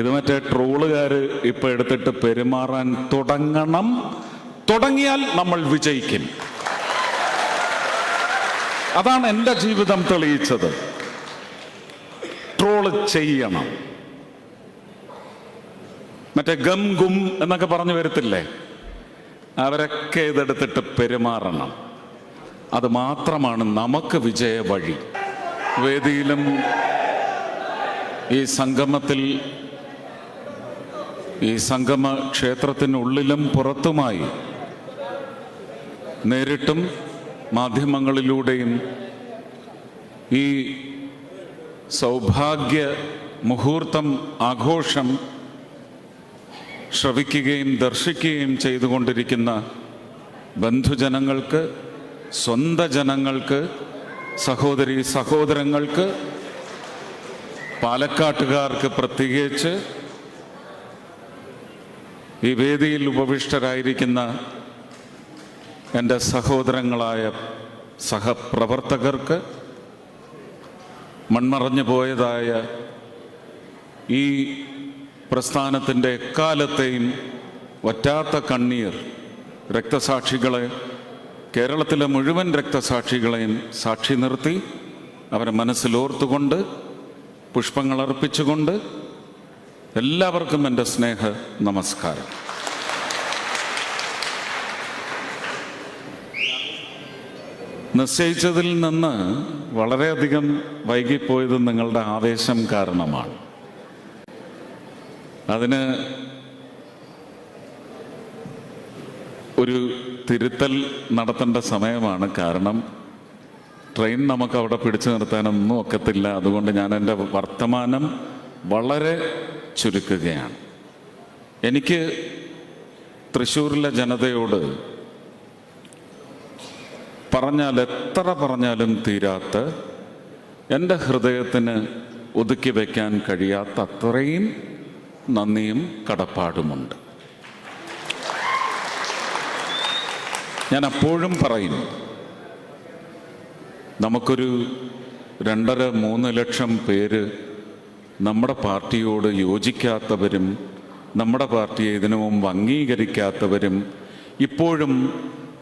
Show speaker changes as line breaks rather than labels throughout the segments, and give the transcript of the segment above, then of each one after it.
ഇത് മറ്റേ ട്രോളുകാർ ഇപ്പൊ എടുത്തിട്ട് പെരുമാറാൻ തുടങ്ങണം തുടങ്ങിയാൽ നമ്മൾ വിജയിക്കും അതാണ് എൻ്റെ ജീവിതം തെളിയിച്ചത് ട്രോള് ചെയ്യണം മറ്റേ ഗം ഗും എന്നൊക്കെ പറഞ്ഞു വരത്തില്ലേ അവരൊക്കെ ഇതെടുത്തിട്ട് പെരുമാറണം അത് മാത്രമാണ് നമുക്ക് വിജയ വഴി വേദിയിലും ഈ സംഗമത്തിൽ ഈ സംഗമ ക്ഷേത്രത്തിനുള്ളിലും പുറത്തുമായി നേരിട്ടും മാധ്യമങ്ങളിലൂടെയും ഈ സൗഭാഗ്യ മുഹൂർത്തം ആഘോഷം ശ്രവിക്കുകയും ദർശിക്കുകയും ചെയ്തുകൊണ്ടിരിക്കുന്ന ബന്ധുജനങ്ങൾക്ക് സ്വന്ത ജനങ്ങൾക്ക് സഹോദരി സഹോദരങ്ങൾക്ക് പാലക്കാട്ടുകാർക്ക് പ്രത്യേകിച്ച് ഈ വേദിയിൽ ഉപവിഷ്ടരായിരിക്കുന്ന എൻ്റെ സഹോദരങ്ങളായ സഹപ്രവർത്തകർക്ക് മൺമറഞ്ഞു പോയതായ ഈ പ്രസ്ഥാനത്തിൻ്റെ എക്കാലത്തെയും വറ്റാത്ത കണ്ണീർ രക്തസാക്ഷികളെ കേരളത്തിലെ മുഴുവൻ രക്തസാക്ഷികളെയും സാക്ഷി നിർത്തി അവരെ മനസ്സിലോർത്തുകൊണ്ട് പുഷ്പങ്ങൾ അർപ്പിച്ചുകൊണ്ട് എല്ലാവർക്കും എൻ്റെ സ്നേഹ നമസ്കാരം നിശ്ചയിച്ചതിൽ നിന്ന് വളരെയധികം വൈകിപ്പോയത് നിങ്ങളുടെ ആവേശം കാരണമാണ് അതിന് ഒരു തിരുത്തൽ നടത്തേണ്ട സമയമാണ് കാരണം ട്രെയിൻ നമുക്ക് അവിടെ പിടിച്ചു നിർത്താനൊന്നും ഒക്കത്തില്ല അതുകൊണ്ട് ഞാൻ എൻ്റെ വർത്തമാനം വളരെ ചുരുക്കുകയാണ് എനിക്ക് തൃശ്ശൂരിലെ ജനതയോട് പറഞ്ഞാൽ എത്ര പറഞ്ഞാലും തീരാത്ത എൻ്റെ ഹൃദയത്തിന് ഒതുക്കി വയ്ക്കാൻ കഴിയാത്ത അത്രയും നന്ദിയും കടപ്പാടുമുണ്ട് ഞാൻ അപ്പോഴും പറയും നമുക്കൊരു രണ്ടര മൂന്ന് ലക്ഷം പേര് നമ്മുടെ പാർട്ടിയോട് യോജിക്കാത്തവരും നമ്മുടെ പാർട്ടിയെ ഇതിനു മുമ്പ് അംഗീകരിക്കാത്തവരും ഇപ്പോഴും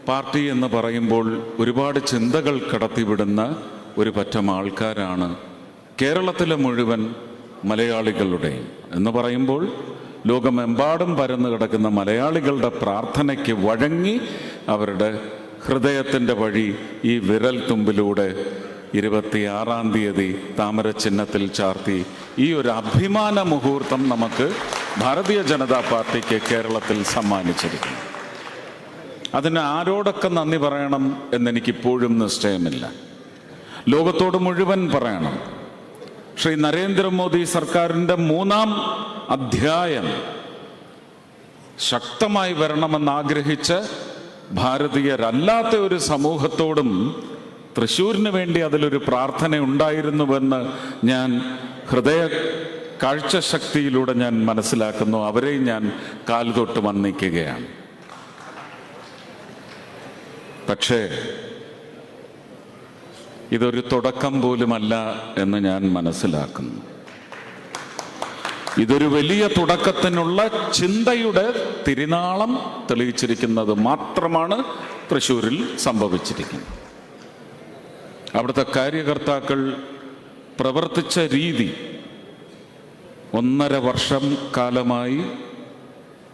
പാർട്ടി എന്ന് പറയുമ്പോൾ ഒരുപാട് ചിന്തകൾ കടത്തിവിടുന്ന ഒരു പറ്റം ആൾക്കാരാണ് കേരളത്തിലെ മുഴുവൻ മലയാളികളുടെ എന്ന് പറയുമ്പോൾ ലോകമെമ്പാടും പരന്നു കിടക്കുന്ന മലയാളികളുടെ പ്രാർത്ഥനയ്ക്ക് വഴങ്ങി അവരുടെ ഹൃദയത്തിൻ്റെ വഴി ഈ വിരൽ തുമ്പിലൂടെ ഇരുപത്തിയാറാം തീയതി താമരചിഹ്നത്തിൽ ചാർത്തി ഈ ഒരു അഭിമാന മുഹൂർത്തം നമുക്ക് ഭാരതീയ ജനതാ പാർട്ടിക്ക് കേരളത്തിൽ സമ്മാനിച്ചിരിക്കുന്നു അതിന് ആരോടൊക്കെ നന്ദി പറയണം എന്നെനിക്കിപ്പോഴും നിശ്ചയമില്ല ലോകത്തോട് മുഴുവൻ പറയണം ശ്രീ നരേന്ദ്രമോദി സർക്കാരിൻ്റെ മൂന്നാം അധ്യായം ശക്തമായി വരണമെന്നാഗ്രഹിച്ച് ഭാരതീയരല്ലാത്ത ഒരു സമൂഹത്തോടും തൃശ്ശൂരിന് വേണ്ടി അതിലൊരു പ്രാർത്ഥന ഉണ്ടായിരുന്നുവെന്ന് ഞാൻ ഹൃദയ ശക്തിയിലൂടെ ഞാൻ മനസ്സിലാക്കുന്നു അവരെ ഞാൻ തൊട്ട് വന്നിക്കുകയാണ് പക്ഷേ ഇതൊരു തുടക്കം പോലുമല്ല എന്ന് ഞാൻ മനസ്സിലാക്കുന്നു ഇതൊരു വലിയ തുടക്കത്തിനുള്ള ചിന്തയുടെ തിരുനാളം തെളിയിച്ചിരിക്കുന്നത് മാത്രമാണ് തൃശ്ശൂരിൽ സംഭവിച്ചിരിക്കുന്നത് അവിടുത്തെ കാര്യകർത്താക്കൾ പ്രവർത്തിച്ച രീതി ഒന്നര വർഷം കാലമായി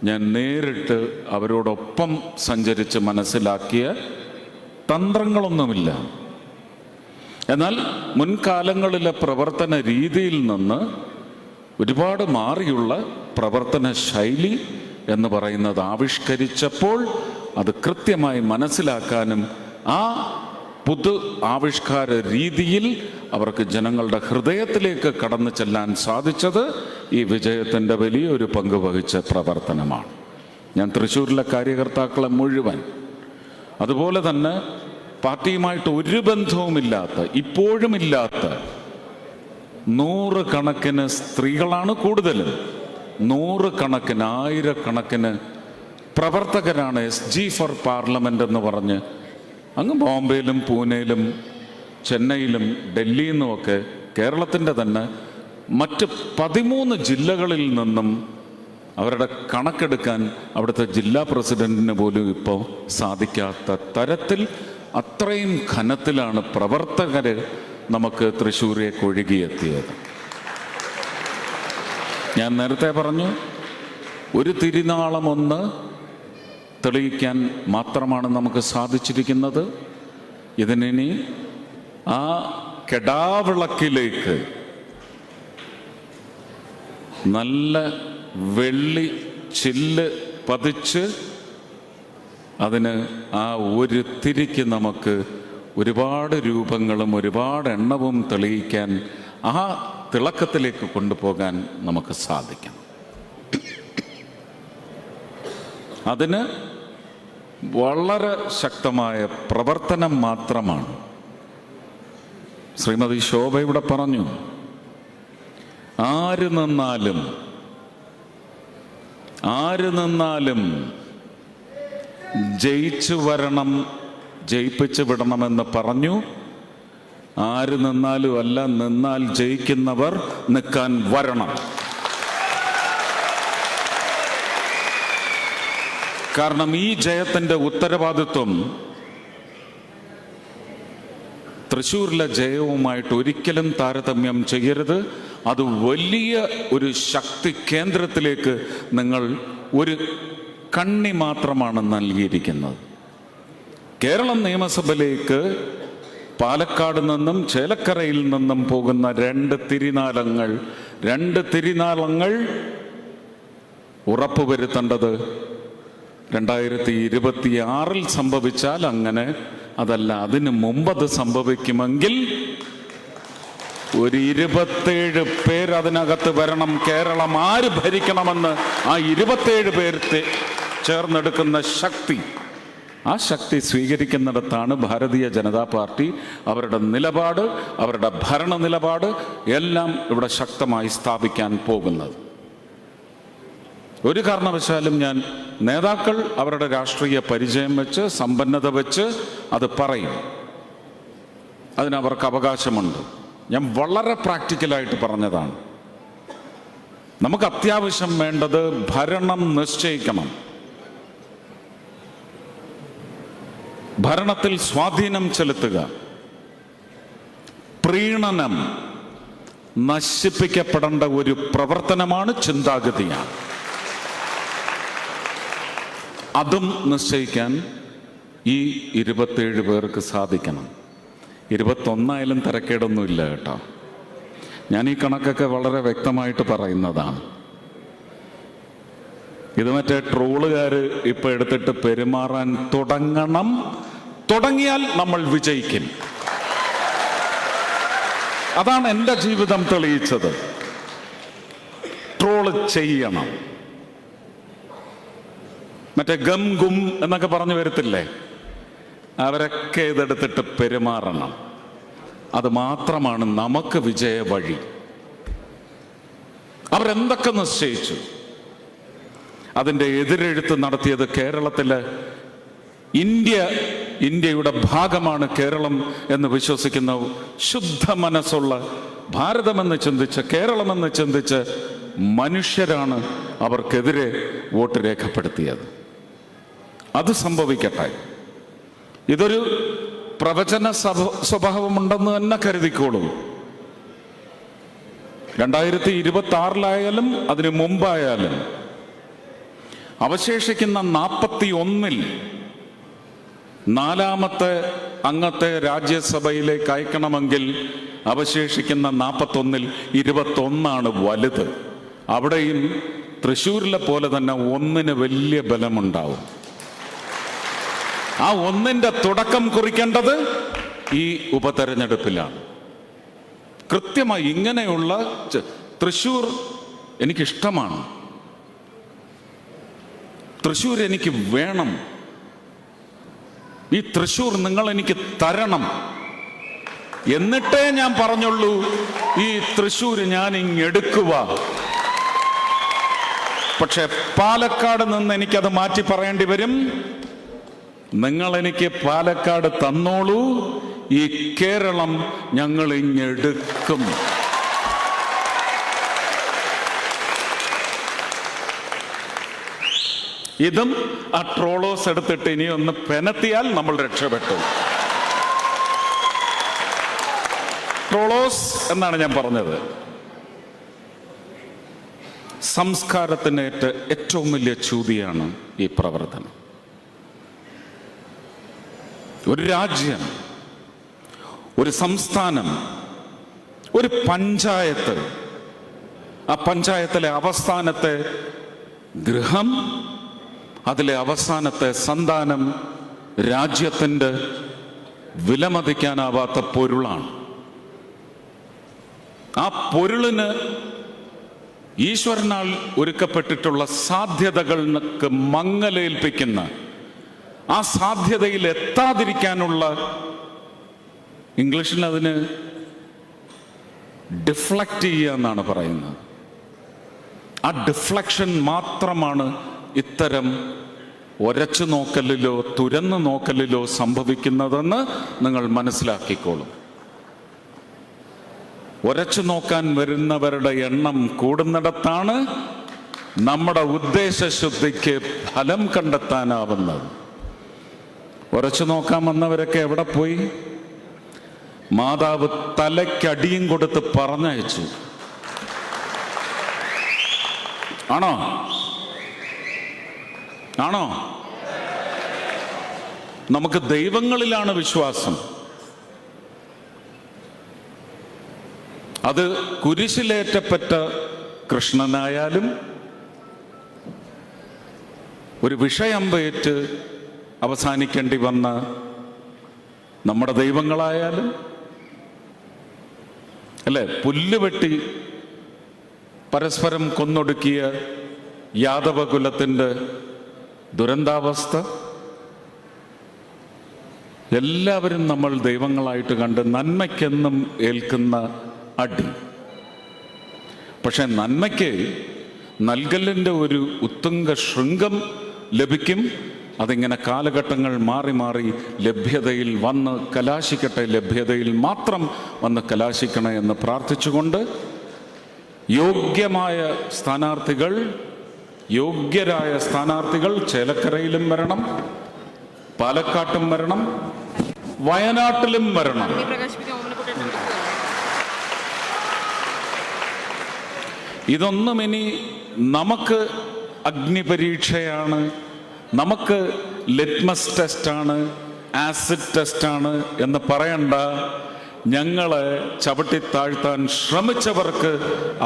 ഞാൻ നേരിട്ട് അവരോടൊപ്പം സഞ്ചരിച്ച് മനസ്സിലാക്കിയ തന്ത്രങ്ങളൊന്നുമില്ല എന്നാൽ മുൻകാലങ്ങളിലെ പ്രവർത്തന രീതിയിൽ നിന്ന് ഒരുപാട് മാറിയുള്ള പ്രവർത്തന ശൈലി എന്ന് പറയുന്നത് ആവിഷ്കരിച്ചപ്പോൾ അത് കൃത്യമായി മനസ്സിലാക്കാനും ആ പുതു ആവിഷ്കാര രീതിയിൽ അവർക്ക് ജനങ്ങളുടെ ഹൃദയത്തിലേക്ക് കടന്നു ചെല്ലാൻ സാധിച്ചത് ഈ വിജയത്തിൻ്റെ വലിയൊരു പങ്ക് വഹിച്ച പ്രവർത്തനമാണ് ഞാൻ തൃശ്ശൂരിലെ കാര്യകർത്താക്കളെ മുഴുവൻ അതുപോലെ തന്നെ പാർട്ടിയുമായിട്ട് ഒരു ബന്ധവുമില്ലാത്ത ഇപ്പോഴും ഇല്ലാത്ത നൂറുകണക്കിന് സ്ത്രീകളാണ് കൂടുതലും നൂറുകണക്കിന് ആയിരക്കണക്കിന് പ്രവർത്തകരാണ് എസ് ജി ഫോർ പാർലമെൻ്റ് എന്ന് പറഞ്ഞ് അങ്ങ് ബോംബെയിലും പൂനെയിലും ചെന്നൈയിലും ഡൽഹിയിൽ നിന്നുമൊക്കെ കേരളത്തിൻ്റെ തന്നെ മറ്റ് പതിമൂന്ന് ജില്ലകളിൽ നിന്നും അവരുടെ കണക്കെടുക്കാൻ അവിടുത്തെ ജില്ലാ പ്രസിഡന്റിന് പോലും ഇപ്പോൾ സാധിക്കാത്ത തരത്തിൽ അത്രയും ഘനത്തിലാണ് പ്രവർത്തകർ നമുക്ക് തൃശ്ശൂരെ കൊഴുകിയെത്തിയത് ഞാൻ നേരത്തെ പറഞ്ഞു ഒരു തിരുനാളമൊന്ന് തെളിയിക്കാൻ മാത്രമാണ് നമുക്ക് സാധിച്ചിരിക്കുന്നത് ഇതിനി ആ കെടാവിളക്കിലേക്ക് നല്ല വെള്ളി ചില്ല് പതിച്ച് അതിന് ആ ഒരു തിരിക്ക് നമുക്ക് ഒരുപാട് രൂപങ്ങളും ഒരുപാട് എണ്ണവും തെളിയിക്കാൻ ആ തിളക്കത്തിലേക്ക് കൊണ്ടുപോകാൻ നമുക്ക് സാധിക്കണം അതിന് വളരെ ശക്തമായ പ്രവർത്തനം മാത്രമാണ് ശ്രീമതി ശോഭ ഇവിടെ പറഞ്ഞു ആര് നിന്നാലും ആര് നിന്നാലും ജയിച്ചു വരണം ജയിപ്പിച്ചു വിടണമെന്ന് പറഞ്ഞു ആര് നിന്നാലും അല്ല നിന്നാൽ ജയിക്കുന്നവർ നിൽക്കാൻ വരണം കാരണം ഈ ജയത്തിൻ്റെ ഉത്തരവാദിത്വം തൃശ്ശൂരിലെ ജയവുമായിട്ട് ഒരിക്കലും താരതമ്യം ചെയ്യരുത് അത് വലിയ ഒരു ശക്തി കേന്ദ്രത്തിലേക്ക് നിങ്ങൾ ഒരു കണ്ണി മാത്രമാണ് നൽകിയിരിക്കുന്നത് കേരളം നിയമസഭയിലേക്ക് പാലക്കാട് നിന്നും ചേലക്കരയിൽ നിന്നും പോകുന്ന രണ്ട് തിരിനാലങ്ങൾ രണ്ട് തിരിനാലങ്ങൾ ഉറപ്പുവരുത്തേണ്ടത് രണ്ടായിരത്തി ഇരുപത്തിയാറിൽ സംഭവിച്ചാൽ അങ്ങനെ അതല്ല അതിന് മുമ്പത് സംഭവിക്കുമെങ്കിൽ ഒരു ഇരുപത്തേഴ് പേർ അതിനകത്ത് വരണം കേരളം ആര് ഭരിക്കണമെന്ന് ആ ഇരുപത്തേഴ് പേർത്തെ ചേർന്നെടുക്കുന്ന ശക്തി ആ ശക്തി സ്വീകരിക്കുന്നിടത്താണ് ഭാരതീയ ജനതാ പാർട്ടി അവരുടെ നിലപാട് അവരുടെ ഭരണ നിലപാട് എല്ലാം ഇവിടെ ശക്തമായി സ്ഥാപിക്കാൻ പോകുന്നത് ഒരു കാരണവശാലും ഞാൻ നേതാക്കൾ അവരുടെ രാഷ്ട്രീയ പരിചയം വെച്ച് സമ്പന്നത വെച്ച് അത് പറയും അതിനവർക്ക് അവകാശമുണ്ട് ഞാൻ വളരെ പ്രാക്ടിക്കലായിട്ട് പറഞ്ഞതാണ് നമുക്ക് അത്യാവശ്യം വേണ്ടത് ഭരണം നിശ്ചയിക്കണം ഭരണത്തിൽ സ്വാധീനം ചെലുത്തുക പ്രീണനം നശിപ്പിക്കപ്പെടേണ്ട ഒരു പ്രവർത്തനമാണ് ചിന്താഗതിയാണ് അതും നിശ്ചയിക്കാൻ ഈ ഇരുപത്തേഴ് പേർക്ക് സാധിക്കണം ഇരുപത്തൊന്നായാലും തിരക്കേടൊന്നുമില്ല കേട്ടോ ഞാൻ ഈ കണക്കൊക്കെ വളരെ വ്യക്തമായിട്ട് പറയുന്നതാണ് ഇത് മറ്റേ ട്രോളുകാർ ഇപ്പൊ എടുത്തിട്ട് പെരുമാറാൻ തുടങ്ങണം തുടങ്ങിയാൽ നമ്മൾ വിജയിക്കും അതാണ് എൻ്റെ ജീവിതം തെളിയിച്ചത് ട്രോള് ചെയ്യണം മറ്റേ ഗം ഗും എന്നൊക്കെ പറഞ്ഞു വരത്തില്ലേ അവരൊക്കെ ഇതെടുത്തിട്ട് പെരുമാറണം അത് മാത്രമാണ് നമുക്ക് വിജയ വഴി അവരെന്തൊക്കെ നിശ്ചയിച്ചു അതിൻ്റെ എതിരെഴുത്ത് നടത്തിയത് കേരളത്തില് ഇന്ത്യ ഇന്ത്യയുടെ ഭാഗമാണ് കേരളം എന്ന് വിശ്വസിക്കുന്ന ശുദ്ധ മനസ്സുള്ള ഭാരതമെന്ന് ചിന്തിച്ച് കേരളമെന്ന് ചിന്തിച്ച് മനുഷ്യരാണ് അവർക്കെതിരെ വോട്ട് രേഖപ്പെടുത്തിയത് അത് സംഭവിക്കട്ടെ ഇതൊരു പ്രവചന സ്വഭാവമുണ്ടെന്ന് തന്നെ കരുതിക്കോളൂ രണ്ടായിരത്തി ഇരുപത്തി ആറിലായാലും അതിനു മുമ്പായാലും അവശേഷിക്കുന്ന നാൽപ്പത്തി ഒന്നിൽ നാലാമത്തെ അംഗത്തെ രാജ്യസഭയിലേക്ക് അയക്കണമെങ്കിൽ അവശേഷിക്കുന്ന നാൽപ്പത്തൊന്നിൽ ഇരുപത്തൊന്നാണ് വലുത് അവിടെയും തൃശ്ശൂരിലെ പോലെ തന്നെ ഒന്നിന് വലിയ ബലമുണ്ടാവും ആ ഒന്നിൻ്റെ തുടക്കം കുറിക്കേണ്ടത് ഈ ഉപതെരഞ്ഞെടുപ്പിലാണ് കൃത്യമായി ഇങ്ങനെയുള്ള തൃശൂർ എനിക്കിഷ്ടമാണ് തൃശൂർ എനിക്ക് വേണം ഈ തൃശൂർ നിങ്ങൾ എനിക്ക് തരണം എന്നിട്ടേ ഞാൻ പറഞ്ഞുള്ളൂ ഈ തൃശൂർ ഞാൻ ഇങ്ങെടുക്കുക പക്ഷെ പാലക്കാട് നിന്ന് എനിക്കത് മാറ്റി പറയേണ്ടി വരും നിങ്ങൾ എനിക്ക് പാലക്കാട് തന്നോളൂ ഈ കേരളം ഞങ്ങൾ ഇങ്ങെടുക്കും ഇതും ആ ട്രോളോസ് എടുത്തിട്ട് ഇനി ഒന്ന് പെനത്തിയാൽ നമ്മൾ രക്ഷപ്പെട്ടു ട്രോളോസ് എന്നാണ് ഞാൻ പറഞ്ഞത് സംസ്കാരത്തിന് ഏറ്റവും വലിയ ചൂതിയാണ് ഈ പ്രവർത്തനം ഒരു രാജ്യം ഒരു സംസ്ഥാനം ഒരു പഞ്ചായത്ത് ആ പഞ്ചായത്തിലെ അവസാനത്തെ ഗൃഹം അതിലെ അവസാനത്തെ സന്താനം രാജ്യത്തിൻ്റെ വിലമതിക്കാനാവാത്ത പൊരുളാണ് ആ പൊരുളിന് ഈശ്വരനാൽ ഒരുക്കപ്പെട്ടിട്ടുള്ള സാധ്യതകൾക്ക് മങ്ങലേൽപ്പിക്കുന്ന ആ സാധ്യതയിൽ എത്താതിരിക്കാനുള്ള ഇംഗ്ലീഷിൽ അതിന് ഡിഫ്ലക്റ്റ് ചെയ്യുക എന്നാണ് പറയുന്നത് ആ ഡിഫ്ലക്ഷൻ മാത്രമാണ് ഇത്തരം ഒരച്ചു നോക്കലിലോ തുരന്ന് നോക്കലിലോ സംഭവിക്കുന്നതെന്ന് നിങ്ങൾ മനസ്സിലാക്കിക്കോളും ഒരച്ചു നോക്കാൻ വരുന്നവരുടെ എണ്ണം കൂടുന്നിടത്താണ് നമ്മുടെ ഉദ്ദേശശുദ്ധിക്ക് ഫലം കണ്ടെത്താനാവുന്നത് ഉറച്ചു നോക്കാൻ വന്നവരൊക്കെ എവിടെ പോയി മാതാവ് തലയ്ക്കടിയും കൊടുത്ത് പറഞ്ഞയച്ചു ആണോ ആണോ നമുക്ക് ദൈവങ്ങളിലാണ് വിശ്വാസം അത് കുരിശിലേറ്റപ്പെട്ട കൃഷ്ണനായാലും ഒരു വിഷയമ്പേറ്റ് അവസാനിക്കേണ്ടി വന്ന നമ്മുടെ ദൈവങ്ങളായാലും അല്ലെ പുല്ലുവെട്ടി പരസ്പരം കൊന്നൊടുക്കിയ യാദവകുലത്തിൻ്റെ ദുരന്താവസ്ഥ എല്ലാവരും നമ്മൾ ദൈവങ്ങളായിട്ട് കണ്ട് നന്മയ്ക്കെന്നും ഏൽക്കുന്ന അടി പക്ഷെ നന്മയ്ക്ക് നൽകലിൻ്റെ ഒരു ഉത്തുംഗ ശൃംഗം ലഭിക്കും അതിങ്ങനെ കാലഘട്ടങ്ങൾ മാറി മാറി ലഭ്യതയിൽ വന്ന് കലാശിക്കട്ടെ ലഭ്യതയിൽ മാത്രം വന്ന് കലാശിക്കണേ എന്ന് പ്രാർത്ഥിച്ചുകൊണ്ട് യോഗ്യമായ സ്ഥാനാർത്ഥികൾ യോഗ്യരായ സ്ഥാനാർത്ഥികൾ ചേലക്കരയിലും വരണം പാലക്കാട്ടും വരണം വയനാട്ടിലും വരണം ഇതൊന്നും ഇനി നമുക്ക് അഗ്നിപരീക്ഷയാണ് നമുക്ക് ലിറ്റ്മസ് ടെസ്റ്റാണ് ആസിഡ് ടെസ്റ്റാണ് എന്ന് പറയണ്ട ഞങ്ങളെ ചവിട്ടി താഴ്ത്താൻ ശ്രമിച്ചവർക്ക്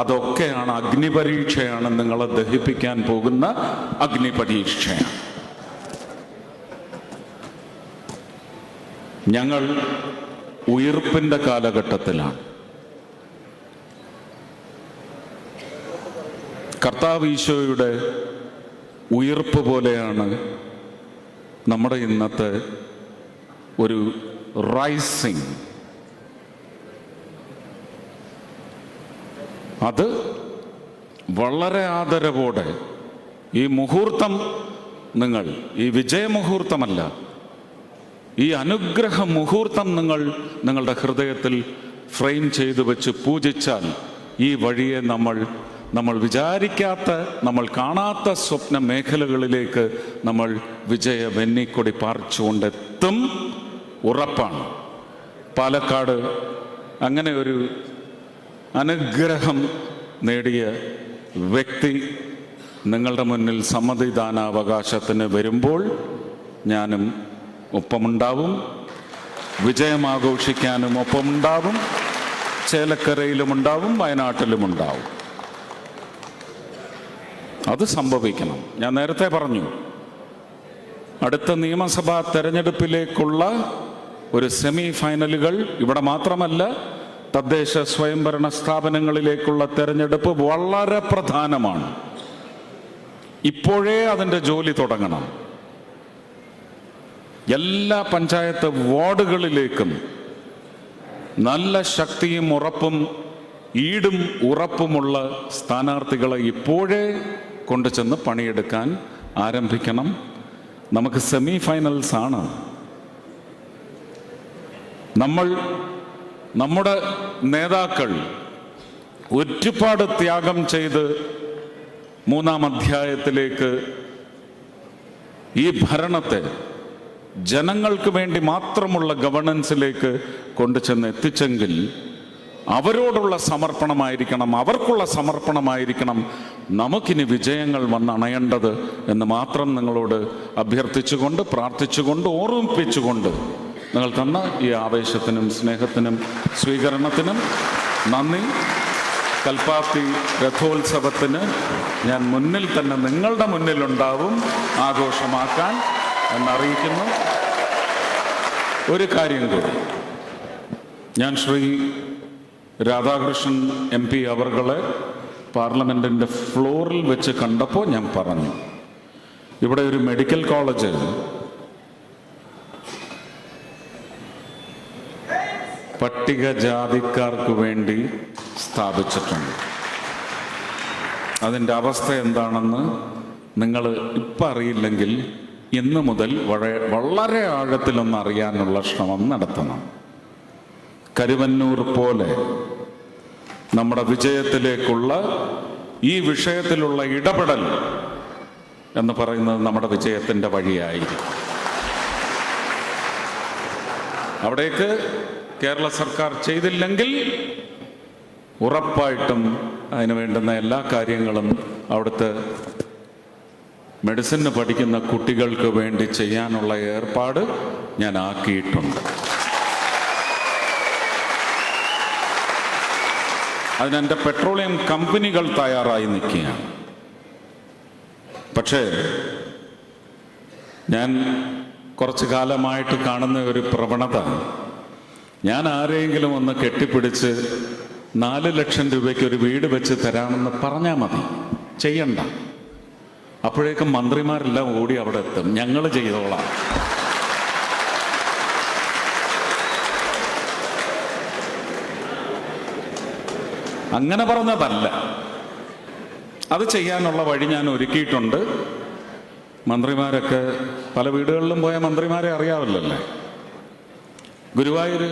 അതൊക്കെയാണ് അഗ്നിപരീക്ഷയാണ് നിങ്ങളെ ദഹിപ്പിക്കാൻ പോകുന്ന അഗ്നിപരീക്ഷയാണ് ഞങ്ങൾ ഉയർപ്പിൻ്റെ കാലഘട്ടത്തിലാണ് കർത്താവ് ഈശോയുടെ ഉയർപ്പ് പോലെയാണ് നമ്മുടെ ഇന്നത്തെ ഒരു റൈസിങ് അത് വളരെ ആദരവോടെ ഈ മുഹൂർത്തം നിങ്ങൾ ഈ വിജയമുഹൂർത്തമല്ല ഈ അനുഗ്രഹ മുഹൂർത്തം നിങ്ങൾ നിങ്ങളുടെ ഹൃദയത്തിൽ ഫ്രെയിം ചെയ്തു വെച്ച് പൂജിച്ചാൽ ഈ വഴിയെ നമ്മൾ നമ്മൾ വിചാരിക്കാത്ത നമ്മൾ കാണാത്ത സ്വപ്ന മേഖലകളിലേക്ക് നമ്മൾ വിജയ വെന്നിക്കൊടി പാർച്ചുകൊണ്ടെത്തും ഉറപ്പാണ് പാലക്കാട് അങ്ങനെ ഒരു അനുഗ്രഹം നേടിയ വ്യക്തി നിങ്ങളുടെ മുന്നിൽ സമ്മതിദാനാവകാശത്തിന് വരുമ്പോൾ ഞാനും ഒപ്പമുണ്ടാവും വിജയം ആഘോഷിക്കാനും ഒപ്പമുണ്ടാവും ചേലക്കരയിലുമുണ്ടാവും വയനാട്ടിലുമുണ്ടാവും അത് സംഭവിക്കണം ഞാൻ നേരത്തെ പറഞ്ഞു അടുത്ത നിയമസഭാ തെരഞ്ഞെടുപ്പിലേക്കുള്ള ഒരു സെമി ഫൈനലുകൾ ഇവിടെ മാത്രമല്ല തദ്ദേശ സ്വയംഭരണ സ്ഥാപനങ്ങളിലേക്കുള്ള തെരഞ്ഞെടുപ്പ് വളരെ പ്രധാനമാണ് ഇപ്പോഴേ അതിൻ്റെ ജോലി തുടങ്ങണം എല്ലാ പഞ്ചായത്ത് വാർഡുകളിലേക്കും നല്ല ശക്തിയും ഉറപ്പും ഈടും ഉറപ്പുമുള്ള സ്ഥാനാർത്ഥികളെ ഇപ്പോഴേ കൊണ്ടുചെന്ന് പണിയെടുക്കാൻ ആരംഭിക്കണം നമുക്ക് സെമി ഫൈനൽസ് ആണ് നമ്മൾ നമ്മുടെ നേതാക്കൾ ഒരുപാട് ത്യാഗം ചെയ്ത് മൂന്നാം അധ്യായത്തിലേക്ക് ഈ ഭരണത്തെ ജനങ്ങൾക്ക് വേണ്ടി മാത്രമുള്ള ഗവർണൻസിലേക്ക് കൊണ്ടുചെന്ന് എത്തിച്ചെങ്കിൽ അവരോടുള്ള സമർപ്പണമായിരിക്കണം അവർക്കുള്ള സമർപ്പണമായിരിക്കണം നമുക്കിനി വിജയങ്ങൾ വന്നണയേണ്ടത് എന്ന് മാത്രം നിങ്ങളോട് അഭ്യർത്ഥിച്ചുകൊണ്ട് പ്രാർത്ഥിച്ചുകൊണ്ട് ഓർമ്മിപ്പിച്ചുകൊണ്ട് നിങ്ങൾ തന്ന ഈ ആവേശത്തിനും സ്നേഹത്തിനും സ്വീകരണത്തിനും നന്ദി കൽപ്പാത്തി രഥോത്സവത്തിന് ഞാൻ മുന്നിൽ തന്നെ നിങ്ങളുടെ മുന്നിലുണ്ടാവും ആഘോഷമാക്കാൻ എന്നറിയിക്കുന്നു ഒരു കാര്യം കൂടി ഞാൻ ശ്രീ രാധാകൃഷ്ണൻ എം പി അവർകളെ പാർലമെൻറ്റിൻ്റെ ഫ്ലോറിൽ വെച്ച് കണ്ടപ്പോൾ ഞാൻ പറഞ്ഞു ഇവിടെ ഒരു മെഡിക്കൽ കോളേജ് പട്ടികജാതിക്കാർക്ക് വേണ്ടി സ്ഥാപിച്ചിട്ടുണ്ട് അതിൻ്റെ അവസ്ഥ എന്താണെന്ന് നിങ്ങൾ ഇപ്പം അറിയില്ലെങ്കിൽ ഇന്ന് മുതൽ വളരെ ആഴത്തിലൊന്ന് അറിയാനുള്ള ശ്രമം നടത്തണം കരുവന്നൂർ പോലെ നമ്മുടെ വിജയത്തിലേക്കുള്ള ഈ വിഷയത്തിലുള്ള ഇടപെടൽ എന്ന് പറയുന്നത് നമ്മുടെ വിജയത്തിൻ്റെ വഴിയായിരിക്കും അവിടേക്ക് കേരള സർക്കാർ ചെയ്തില്ലെങ്കിൽ ഉറപ്പായിട്ടും അതിന് വേണ്ടുന്ന എല്ലാ കാര്യങ്ങളും അവിടുത്തെ മെഡിസിന് പഠിക്കുന്ന കുട്ടികൾക്ക് വേണ്ടി ചെയ്യാനുള്ള ഏർപ്പാട് ഞാൻ ആക്കിയിട്ടുണ്ട് അതിനെൻ്റെ പെട്രോളിയം കമ്പനികൾ തയ്യാറായി നിൽക്കുകയാണ് പക്ഷേ ഞാൻ കുറച്ചു കാലമായിട്ട് കാണുന്ന ഒരു പ്രവണത ഞാൻ ആരെങ്കിലും ഒന്ന് കെട്ടിപ്പിടിച്ച് നാല് ലക്ഷം രൂപയ്ക്ക് ഒരു വീട് വെച്ച് തരാമെന്ന് പറഞ്ഞാൽ മതി ചെയ്യണ്ട അപ്പോഴേക്കും മന്ത്രിമാരെല്ലാം ഓടി അവിടെ എത്തും ഞങ്ങൾ ചെയ്തോളാം അങ്ങനെ പറഞ്ഞതല്ല അത് ചെയ്യാനുള്ള വഴി ഞാൻ ഒരുക്കിയിട്ടുണ്ട് മന്ത്രിമാരൊക്കെ പല വീടുകളിലും പോയ മന്ത്രിമാരെ അറിയാവില്ലല്ലേ ഗുരുവായൂർ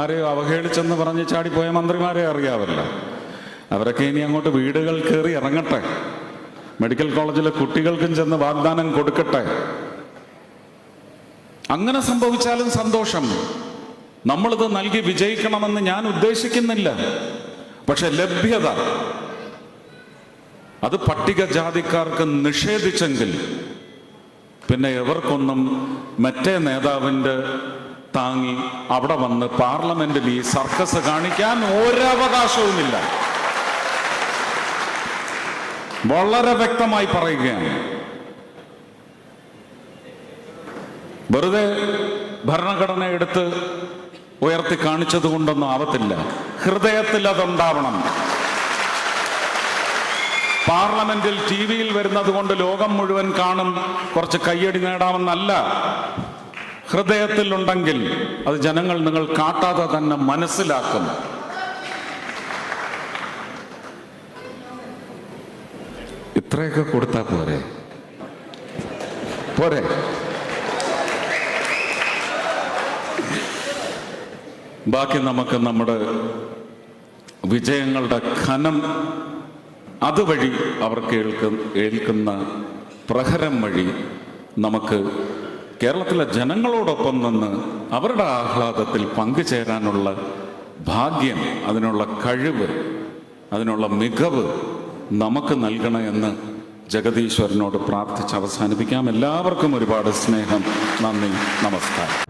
ആരെയോ അവഹേളിച്ചെന്ന് പറഞ്ഞ് ചാടിപ്പോയ മന്ത്രിമാരെ അറിയാവല്ല അവരൊക്കെ ഇനി അങ്ങോട്ട് വീടുകൾ കയറി ഇറങ്ങട്ടെ മെഡിക്കൽ കോളേജിലെ കുട്ടികൾക്കും ചെന്ന് വാഗ്ദാനം കൊടുക്കട്ടെ അങ്ങനെ സംഭവിച്ചാലും സന്തോഷം നമ്മളിത് നൽകി വിജയിക്കണമെന്ന് ഞാൻ ഉദ്ദേശിക്കുന്നില്ല പക്ഷെ ലഭ്യത അത് പട്ടികജാതിക്കാർക്ക് നിഷേധിച്ചെങ്കിൽ പിന്നെ എവർക്കൊന്നും മറ്റേ നേതാവിൻ്റെ താങ്ങി അവിടെ വന്ന് പാർലമെന്റിൽ ഈ സർക്കസ് കാണിക്കാൻ ഒരവകാശവുമില്ല വളരെ വ്യക്തമായി പറയുകയാണ് വെറുതെ ഭരണഘടന എടുത്ത് ഉയർത്തി കാണിച്ചത് കൊണ്ടൊന്നും ആവത്തില്ല ഹൃദയത്തിൽ അതുണ്ടാവണം പാർലമെന്റിൽ ടി വിയിൽ വരുന്നത് കൊണ്ട് ലോകം മുഴുവൻ കാണും കുറച്ച് കയ്യടി നേടാമെന്നല്ല ഹൃദയത്തിൽ ഉണ്ടെങ്കിൽ അത് ജനങ്ങൾ നിങ്ങൾ കാട്ടാതെ തന്നെ മനസ്സിലാക്കും ഇത്രയൊക്കെ കൊടുത്താൽ പോരെ പോരെ ബാക്കി നമുക്ക് നമ്മുടെ വിജയങ്ങളുടെ ഖനം അതുവഴി അവർക്ക് ഏൽക്കുന്ന പ്രഹരം വഴി നമുക്ക് കേരളത്തിലെ ജനങ്ങളോടൊപ്പം നിന്ന് അവരുടെ ആഹ്ലാദത്തിൽ പങ്കുചേരാനുള്ള ഭാഗ്യം അതിനുള്ള കഴിവ് അതിനുള്ള മികവ് നമുക്ക് നൽകണമെന്ന് ജഗദീശ്വരനോട് പ്രാർത്ഥിച്ച് അവസാനിപ്പിക്കാം എല്ലാവർക്കും ഒരുപാട് സ്നേഹം നന്ദി നമസ്കാരം